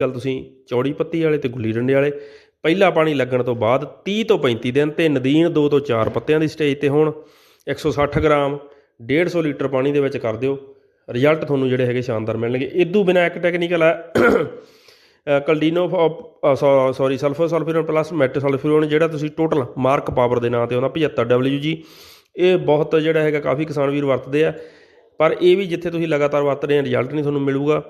ਗੱਲ ਤੁਸੀਂ ਚੌੜੀ ਪੱਤੀ ਵਾਲੇ ਤੇ ਗੁੱਲੀ ਡੰਡੇ ਵਾਲੇ, ਪਹਿਲਾ ਪਾਣੀ ਲੱਗਣ ਤੋਂ ਬਾਅਦ 30 ਤੋਂ 35 ਦਿਨ ਤੇ ਨਦੀਨ 2 ਤੋਂ 4 ਪੱਤਿਆਂ ਦੀ ਸਟੇਜ ਤੇ ਹੁਣ 160 ਗ੍ਰਾਮ 150 ਲੀਟਰ ਪਾਣੀ ਦੇ ਵਿੱਚ ਕਰ ਦਿਓ। ਰਿਜ਼ਲਟ ਤੁਹਾਨੂੰ ਜਿਹੜੇ ਹੈਗੇ ਸ਼ਾਨਦਾਰ ਮਿਲਣਗੇ। ਇਦੋਂ ਬਿਨਾ ਇੱਕ ਟੈਕਨੀਕਲ ਹੈ ਕਲਡੀਨੋ ਸੌਰੀ, ਸਲਫਰ ਸਲਫਿਰੋਨ ਪਲੱਸ ਮੈਟ ਜਿਹੜਾ ਤੁਸੀਂ ਟੋਟਲ ਮਾਰਕ ਪਾਵਰ ਦੇ ਨਾਂ ਤੇ ਆਉਂਦਾ 75 WG ਇਹ ਬਹੁਤ ਜਿਹੜਾ ਹੈਗਾ, ਕਾਫੀ ਕਿਸਾਨ ਵੀਰ ਵਰਤਦੇ ਆ। ਪਰ ਇਹ ਵੀ ਜਿੱਥੇ ਤੁਸੀਂ ਲਗਾਤਾਰ ਵਰਤ ਰਹੇ ਆ, ਰਿਜ਼ਲਟ ਨਹੀਂ ਤੁਹਾਨੂੰ ਮਿਲੂਗਾ।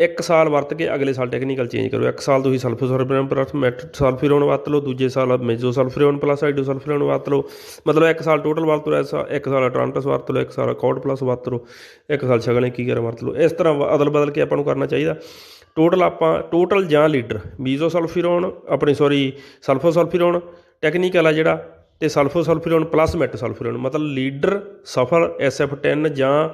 ਇੱਕ ਸਾਲ ਵਰਤ ਕੇ ਅਗਲੇ ਸਾਲ ਟੈਕਨੀਕਲ ਚੇਂਜ ਕਰੋ। ਇੱਕ ਸਾਲ ਤੁਸੀਂ ਸਲਫਰ ਸਲਫਿਰੋਨ ਪਲੱਸ ਮੈਟ ਸਲਫਿਰੋਨ ਵਰਤ ਲਓ। ਦੂਜੇ ਸਾਲ ਮੈਜੋ ਸਲਫਿਰੋਨ ਪਲੱਸ ਹਾਈਡਰੋ ਸਲਫਿਰੋਨ ਵਰਤ ਲਓ। ਮਤਲਬ ਇੱਕ ਸਾਲ ਟੋਟਲ ਵਰਤ ਲਓ ਐਸਾ ਇੱਕ ਸਾਲ ਟ੍ਰਾਂਟਸ ਵਰਤ ਲਓ, ਇੱਕ ਸਾਲ ਕੋਡ ਪਲੱਸ ਵਰਤ ਲਓ, ਇੱਕ ਸਾਲ ਸ਼ਗਨ ਕੀ ਕਰ ਵਰਤ ਲਓ। ਇਸ ਤਰ੍ਹਾਂ ਅਦਲ ਬਦਲ ਕੇ ਆਪਾਂ ਨੂੰ ਕਰਨਾ ਚਾਹੀਦਾ। ਟੋਟਲ ਆਪਾਂ ਟੋਟਲ ਜਾਂ ਲੀਟਰ ਮੀਜ਼ੋ ਸਲਫਿਰੋਨ ਆਪਣੀ ਸੌਰੀ ਸਲਫੋਸਲਫਿਰੋਨ ਟੈਕਨੀਕਲ ਆ ਜਿਹੜਾ, ਤੇ ਸਲਫੋਸਲਫਿਰੋਨ ਪਲੱਸ ਮੈਟ ਸਲਫਿਰੋਨ ਮਤਲਬ ਲੀਡਰ ਸਫਲ SF10 ਜਾਂ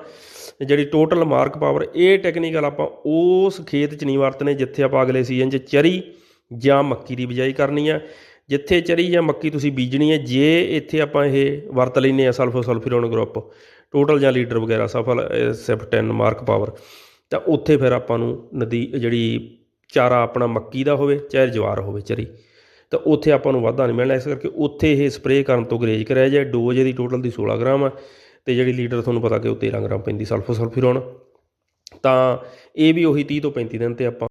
ਜਿਹੜੀ ਟੋਟਲ ਮਾਰਕ ਪਾਵਰ ਇਹ ਟੈਕਨੀਕਲ ਆਪਾਂ ਉਸ ਖੇਤ 'ਚ ਨਹੀਂ ਵਰਤਨੇ, ਜਿੱਥੇ ਆਪਾਂ ਅਗਲੇ ਸੀਜ਼ਨ 'ਚ ਚਰੀ ਜਾਂ ਮੱਕੀ ਦੀ ਬਿਜਾਈ ਕਰਨੀ ਆ। ਜਿੱਥੇ ਚਰੀ ਜਾਂ ਮੱਕੀ ਤੁਸੀਂ ਬੀਜਣੀ ਹੈ ਜੇ ਇੱਥੇ ਆਪਾਂ ਇਹ ਵਰਤ ਲੈਨੇ ਆ ਸਲਫੋ ਸਲਫਿਰੋਨ ਗਰੁੱਪ ਟੋਟਲ ਜਾਂ ਲੀਡਰ ਵਗੈਰਾ ਸਫਲ SF10 ਮਾਰਕ ਪਾਵਰ ਤਾਂ ਉੱਥੇ ਫਿਰ ਆਪਾਂ ਨੂੰ ਨਦੀ, ਜਿਹੜੀ ਚਾਰਾ ਆਪਣਾ ਮੱਕੀ ਦਾ ਹੋਵੇ, ਚਾਹੇ ਜਵਾਰ ਹੋਵੇ ਚਰੀ, ਤਾਂ ਉੱਥੇ ਆਪਾਂ ਨੂੰ ਵਾਧਾ ਨਹੀਂ ਮਿਲਣਾ। ਇਸ ਕਰਕੇ ਉੱਥੇ ਇਹ ਸਪਰੇਅ ਕਰਨ ਤੋਂ ਗਰੇਜ ਕਰਿਆ ਜਾਏ। ਡੋਜ਼ ਇਹਦੀ ਟੋਟਲ ਦੀ 16 ਗ੍ਰਾਮ ਆ। ਤੇ ਜਿਹੜੀ ਲੀਟਰ ਤੁਹਾਨੂੰ ਪਤਾ ਕਿ ਉਹ 13 ਗ੍ਰਾਮ ਪੈਂਦੀ ਸਲਫੋ ਸਲਫਿਰੋਨ ਤਾਂ ਇਹ ਵੀ ਉਹੀ ਤੀਹ ਤੋਂ 35 ਦਿਨ ਤੇ ਆਪਾਂ